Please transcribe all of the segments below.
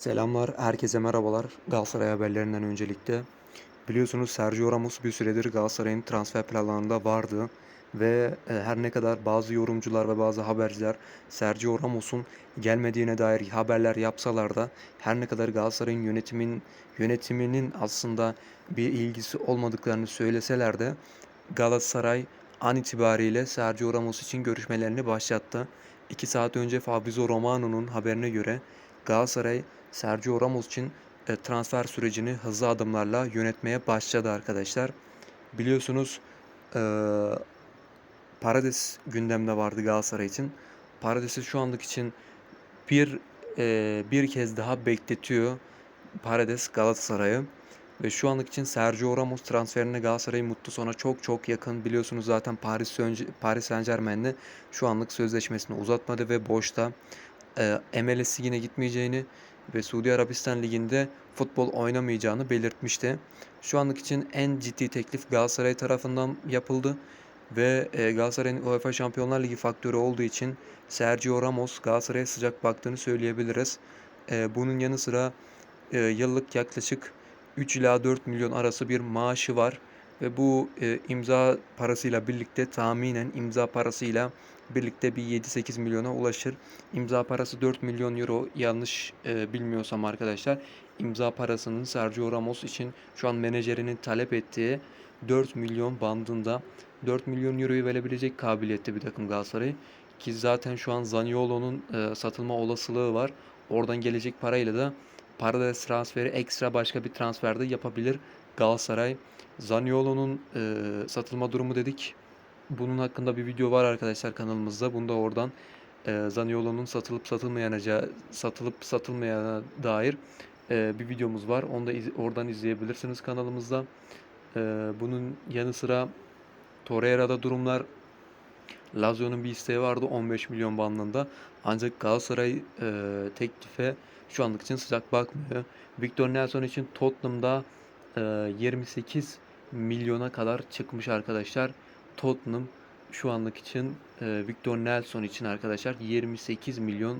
Selamlar, herkese merhabalar. Galatasaray haberlerinden öncelikle. Biliyorsunuz Sergio Ramos bir süredir Galatasaray'ın transfer planlarında vardı ve e, her ne kadar bazı yorumcular ve bazı haberciler Sergio Ramos'un gelmediğine dair haberler yapsalar da her ne kadar Galatasaray'ın yönetimin yönetiminin aslında bir ilgisi olmadıklarını söyleseler de Galatasaray an itibariyle Sergio Ramos için görüşmelerini başlattı. 2 saat önce Fabrizio Romano'nun haberine göre Galatasaray Sergio Ramos için e, transfer sürecini hızlı adımlarla yönetmeye başladı arkadaşlar. Biliyorsunuz e, gündemde vardı Galatasaray için. Parades'i şu anlık için bir e, bir kez daha bekletiyor Parades Galatasaray'ı. Ve şu anlık için Sergio Ramos transferine Galatasaray mutlu sona çok çok yakın. Biliyorsunuz zaten Paris, Paris Saint Germain'le şu anlık sözleşmesini uzatmadı ve boşta e, MLS yine gitmeyeceğini ve Suudi Arabistan Ligi'nde futbol oynamayacağını belirtmişti. Şu anlık için en ciddi teklif Galatasaray tarafından yapıldı ve e, Galatasaray'ın UEFA Şampiyonlar Ligi faktörü olduğu için Sergio Ramos Galatasaray'a sıcak baktığını söyleyebiliriz. E, bunun yanı sıra e, yıllık yaklaşık 3 ila 4 milyon arası bir maaşı var ve bu e, imza parasıyla birlikte tahminen imza parasıyla birlikte bir 7-8 milyona ulaşır. İmza parası 4 milyon euro yanlış e, bilmiyorsam arkadaşlar. İmza parasının Sergio Ramos için şu an menajerinin talep ettiği 4 milyon bandında 4 milyon euroyu verebilecek kabiliyette bir takım Galatasaray. Ki zaten şu an Zaniolo'nun e, satılma olasılığı var. Oradan gelecek parayla da parada transferi ekstra başka bir transferde yapabilir Galatasaray. Zaniolo'nun e, satılma durumu dedik. Bunun hakkında bir video var arkadaşlar kanalımızda. Bunda oradan e, Zaniolo'nun satılıp satılmayacağı, satılıp satılmayana dair e, bir videomuz var. Onu da iz, oradan izleyebilirsiniz kanalımızda. E, bunun yanı sıra Torreira'da durumlar Lazio'nun bir isteği vardı 15 milyon bandında. Ancak Galatasaray e, teklife şu anlık için sıcak bakmıyor. Victor Nelson için Tottenham'da 28 milyona kadar çıkmış arkadaşlar. Tottenham şu anlık için e, Victor Nelson için arkadaşlar 28 milyon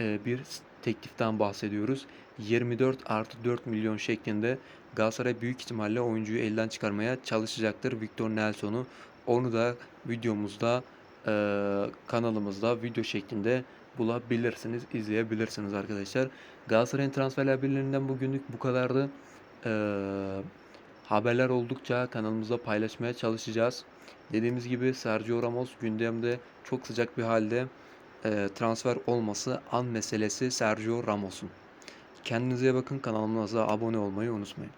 e, bir tekliften bahsediyoruz. 24 artı 4 milyon şeklinde Galatasaray büyük ihtimalle oyuncuyu elden çıkarmaya çalışacaktır Victor Nelson'u. Onu da videomuzda e, kanalımızda video şeklinde bulabilirsiniz, izleyebilirsiniz arkadaşlar. Galatasaray'ın transfer haberlerinden bugünlük bu kadardı. E, haberler oldukça kanalımızda paylaşmaya çalışacağız. Dediğimiz gibi Sergio Ramos gündemde çok sıcak bir halde e, transfer olması an meselesi Sergio Ramos'un. Kendinize bakın kanalımıza abone olmayı unutmayın.